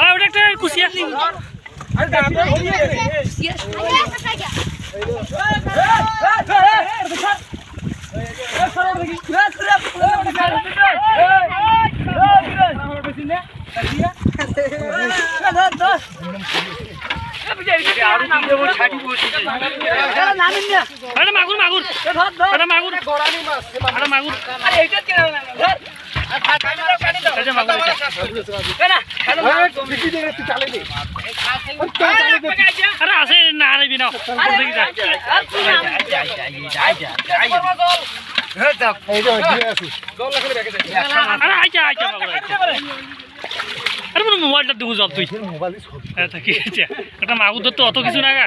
ওটা একটা এটা মাগুর মাগুর মাগুর মাগুর। আরে আছে না আরে বিনা আরে বড় মোবাইলটা দিমু জব তুই কি মাগুর তো অত কিছু না গা